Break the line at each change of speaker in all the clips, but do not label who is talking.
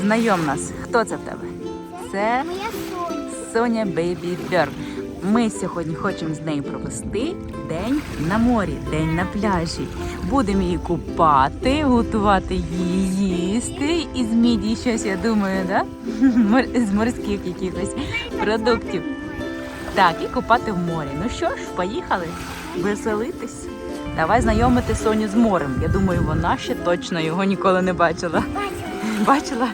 Знайом нас. Хто це в тебе? Це
Моя Соня.
Соня Бейбі Бьорн. Ми сьогодні хочемо з нею провести день на морі, день на пляжі. Будемо її купати, готувати її їсти і з міді щось, я думаю, да? З морських якихось продуктів. Так, і купати в морі. Ну що ж, поїхали веселитись. Давай знайомити Соню з морем. Я думаю, вона ще точно його ніколи не бачила.
Бачила.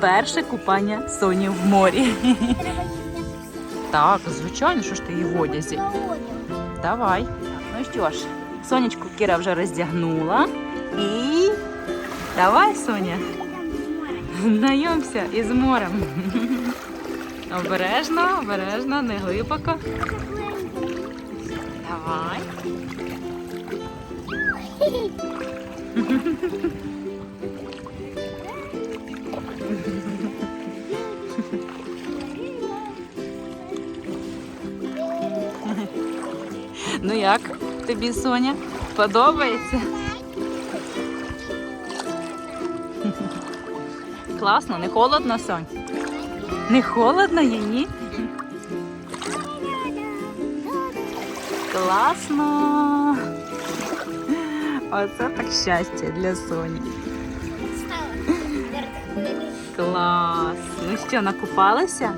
Перше купання Соні в морі. Так, звичайно, що ж ти її в одязі. Давай. Ну що ж, сонечку Кіра вже роздягнула. І давай, Соня, знайомся із морем. Обережно, обережно, не глибоко. Давай. Ну як тобі, Соня? Подобається? Класно, не холодно, Сонь? Не холодно їй, ні? Класно. Оце так щастя для Соні. Клас. Ну що, накупалися?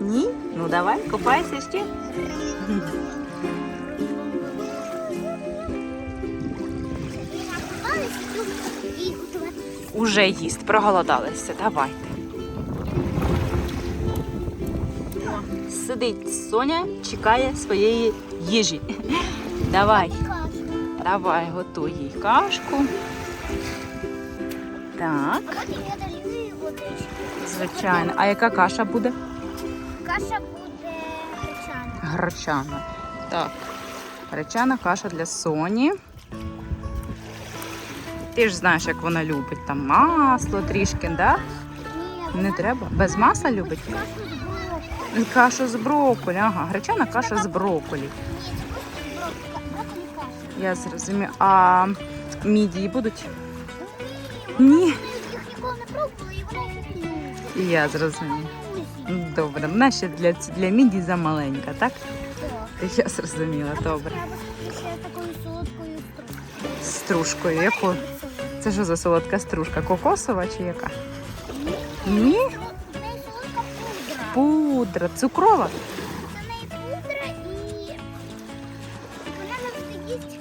Ні? Ну давай, купайся ще. Уже їсть, проголодалися. Давайте. Сидить Соня, чекає своєї їжі. Давай, давай, готуй їй кашку. Так, звичайно. А яка каша буде?
Каша буде гречана.
Гречана. Так. Гречана каша для Соні. Ти ж знаєш, як вона любить там масло трішки, да? Не треба. Без масла любить?
з брокколі.
Кашу з брокколі. Ага, гречана каша з брокколі. Я зрозумію. А мідії будуть? Ні.
Я і
зрозумію. Добре, вона ще для, для мідії замаленька, так? Я зрозуміла, добре.
Стружкою.
Стружкою. Яку? Це що за солодка стружка? Кокосова чи яка? Ні?
Пудра.
Цукрова.
Це в неї пудра і вона завжди їсть.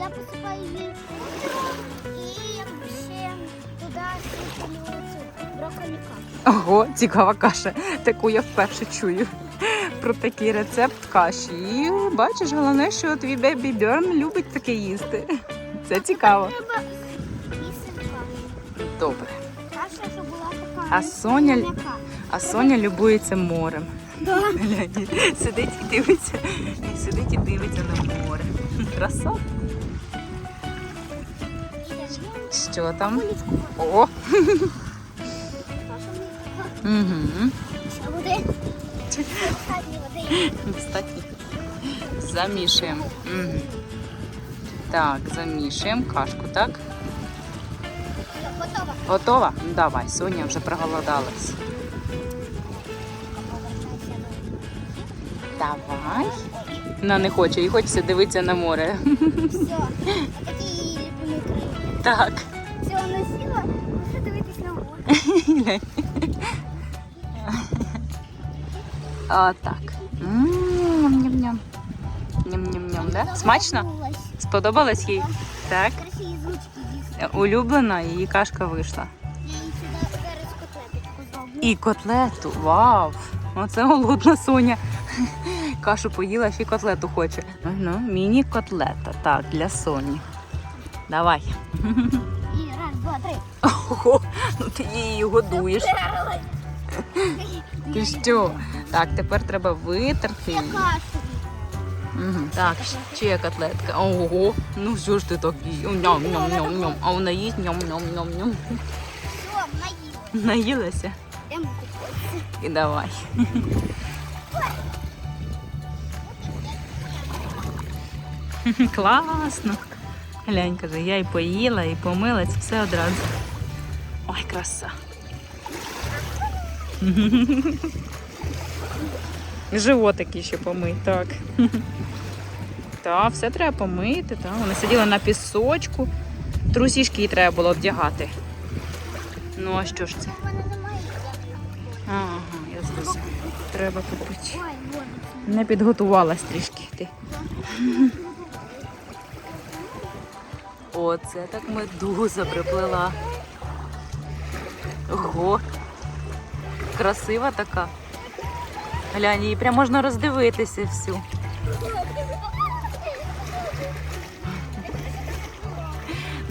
Я посипаю пудру і ще туди сиплю брокколі кашу.
Ого, цікава каша. Таку я вперше чую про такий рецепт каші. І бачиш, головне, що твій бебі Бьорн любить таке їсти. Це цікаво.
Треба їсти кашу.
Добре.
Каша, щоб була така.
А Соня-
м'яка.
А Соня любується морем.
Да.
Глянь, Сидить і дивиться, і сидить і дивиться на море. Краса. Що там? О! Угу.
Ще води. Останні води.
Достатньо. Замішуємо. Угу. Так, замішуємо кашку, так?
Готова.
Готова? Давай, Соня вже проголодалась. Давай. Вона не хоче, їй хочеться дивитися на море.
Все. Такі її любимі.
Так.
Все, вона сіла, може дивитись на море.
А, так. Ням-ням-ням. Ням-ням-ням, да? Смачно?
Забулась.
Сподобалось їй? Так. Улюблена, її кашка вийшла. І котлету. Вау! Оце голодна Соня. Кашу поїла, ще й котлету хоче. Ну, міні-котлета. Так, для Соні. Давай.
І раз, два, три.
Ого, ну ти її годуєш. Ти що? Так, тепер треба витерти її. Угу. Так, ще котлетка. Ого, ну що ж ти такий? Ням-ням-ням-ням. А вона їсть ням-ням-ням-ням.
Все, наїла.
Наїлася. І давай. Класно. Глянь, каже, я і поїла, і помилась, все одразу. Ой, краса. Животики ще помить, так. Так, все треба помити, так. Вони сиділи на пісочку. Трусішки їй треба було вдягати. Ну, а що ж це? Ага, я зрозуміла. Треба купити. Не підготувалась трішки ти. Оце так медуза приплила. Ого. Красива така. Глянь, її прям можна роздивитися всю.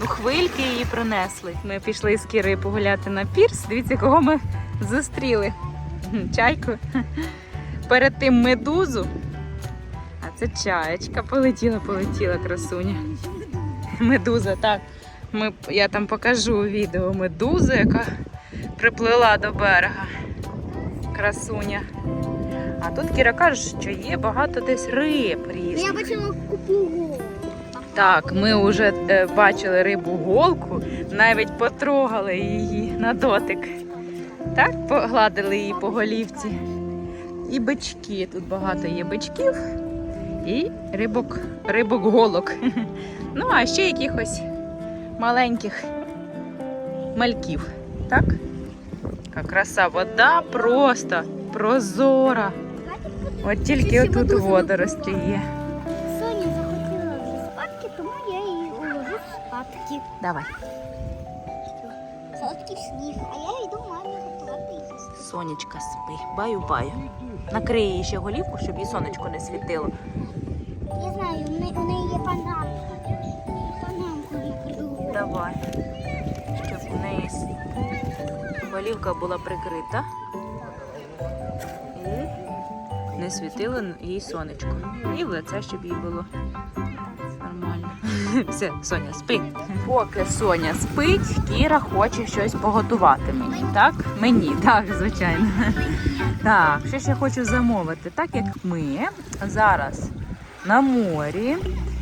Ну, хвильки її принесли. Ми пішли з Кірою погуляти на пірс. Дивіться, кого ми зустріли. Чайку. Перед тим медузу. А це чаєчка полетіла, полетіла красуня. Медуза, так. Ми, я там покажу відео медузу, яка приплила до берега. Красуня. А тут Кіра каже, що є багато десь риб
Я бачила купу голуб.
Так, ми вже е, бачили рибу голку, навіть потрогали її на дотик. Так, погладили її по голівці. І бички. Тут багато є бичків і рибок, рибок голок. Ну, а ще якихось маленьких мальків. Так? Яка краса, вода просто прозора. От тільки отут водорості є.
В.
Давай.
Солодкий сніг, а я йду мамі готувати їсти.
Сонечка спи, баю-баю. Накрий її ще голівку, щоб їй сонечко не світило.
Я знаю, у неї, у неї є панамка. Панамку накрию.
Давай. Щоб в неї голівка була прикрита. І не світило їй сонечко. І в лице, щоб їй було. Все, Соня, спи. Поки Соня спить, Кіра хоче щось поготувати мені, так? Мені, так, звичайно. Так, що ж я хочу замовити? Так як ми зараз на морі,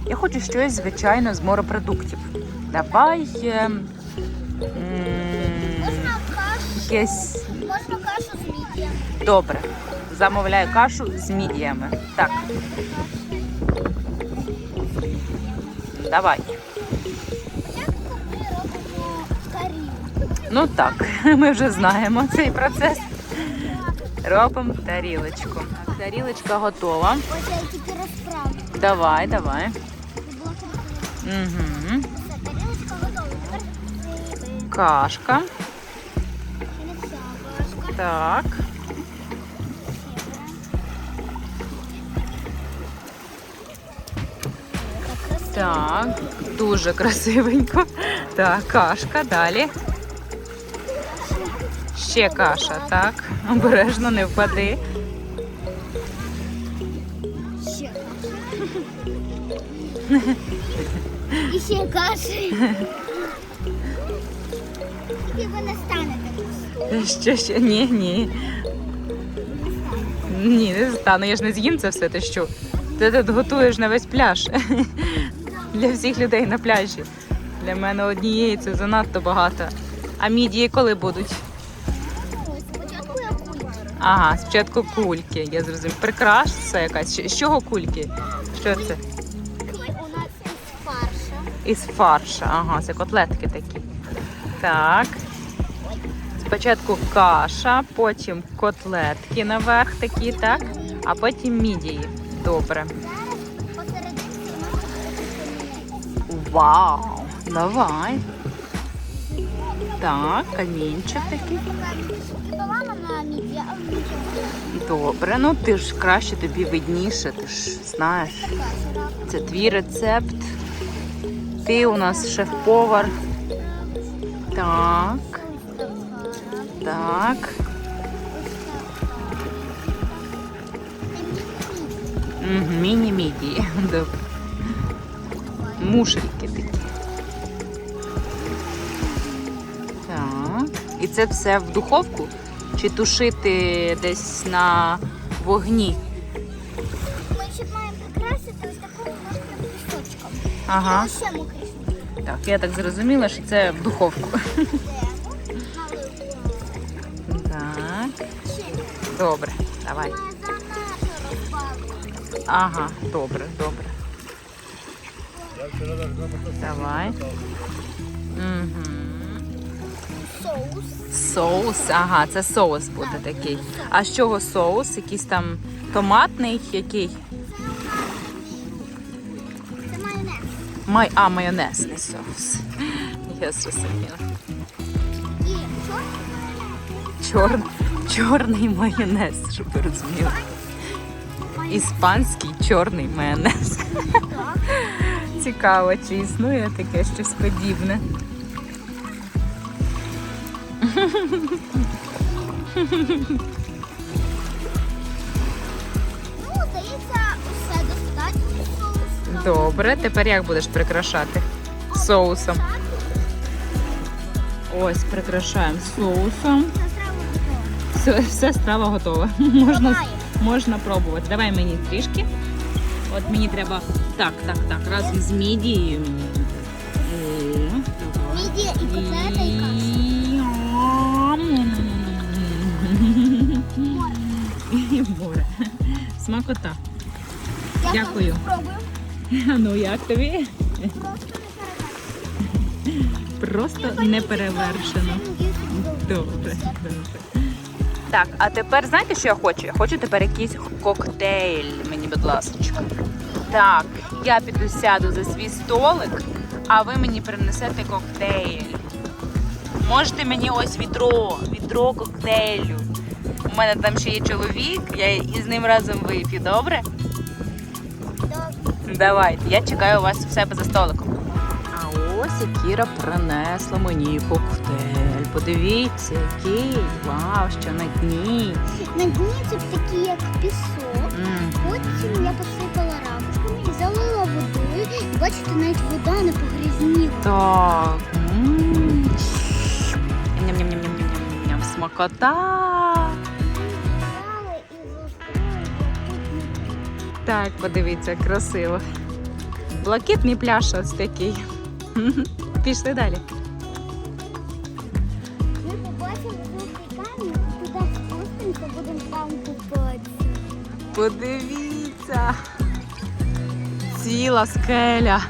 я хочу щось, звичайно, з морепродуктів. Давай е,
Можна кашу,
якесь
можна кашу з мідієм.
добре. Замовляю кашу з мідіями. Так, давай. Ну так, ми вже знаємо цей процес. Робимо тарілочку. Тарілочка готова.
Ось я тільки розправлю.
Давай, давай. Угу.
Тарілочка готова.
Кашка. Так.
Так
дуже красивенько. Так, кашка, далі. Ще каша, так. Обережно не впади.
Ще. каша. І ще каші. І ви не станете.
Ще, ще, ні, ні. Ні, не стану. Я ж не з'їм це все, ти що? Ти тут готуєш на весь пляж. Для всіх людей на пляжі. Для мене однієї це занадто багато. А мідії коли будуть?
Спочатку я кульку.
Ага, спочатку кульки. Я зрозумів. Прикраса якась. З чого кульки? Що це?
У нас із фарша.
Із фарша. Ага, це котлетки такі. Так. Спочатку каша, потім котлетки наверх такі, так? А потім мідії. Добре. Вау! Давай. Так, камінчик такий. Добре, ну ти ж краще тобі видніше, ти ж знаєш. Це твій рецепт. Ти у нас шеф-повар. Так, так. Міні-мідії. Добре мушельки такі. Так. І це все в духовку чи тушити десь на вогні?
Ми ще маємо прикрасити ось такого можна листочком.
Ага. Так, я так зрозуміла, що це в духовку.
Ну, так.
Добре, давай. Ага, добре, добре. Давай. Угу.
Соус.
Соус, ага, це соус буде такий. А з чого соус? Якийсь там томатний, який?
Це майонез.
Май... А, майонез, соус. Я зрозуміла. Чор... Чорний майонез, щоб ви розуміли. Іспанський чорний майонез. Цікаво, чи існує таке щось подібне.
Ну, здається, все достатньо соусу.
Добре, тепер як будеш прикрашати? Соусом. Ось прикрашаємо соусом. Все, все страва готова. Можна, можна пробувати. Давай мені трішки. От мені треба. Так, так, так. Разом з мідією. О.
Мідія і котлета, і каша.
Море. Смакота. Дякую. Ну як тобі?
Просто не перевершено.
Просто неперевершено. Добре, добре. Так, а тепер знаєте, що я хочу? Я хочу тепер якийсь коктейль, мені, будь ласка. Так, я піду сяду за свій столик, а ви мені принесете коктейль. Можете мені ось відро, відро коктейлю. У мене там ще є чоловік, я із ним разом вип'ю, добре? Давайте, я чекаю вас в себе за столиком. А ось і Кіра принесла мені коктейль. Подивіться, який. Вау, що на дні.
На дні це такий як пісок.
М,
Потім я посипала рамочками і залила водою. І бачите, навіть вода не погрізніла.
Так. Ням-ням-ням-ням-ням-ням. Смакота. Так, подивіться, красиво. Блакитний пляж ось такий. Пішли далі. Подивіться. Ціла скеля.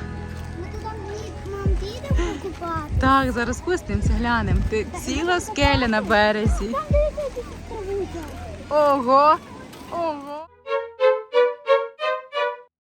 Ми туди нам підемо купати.
Так, зараз спустимося, глянемо. Ти ціла скеля на березі. Ого! Ого!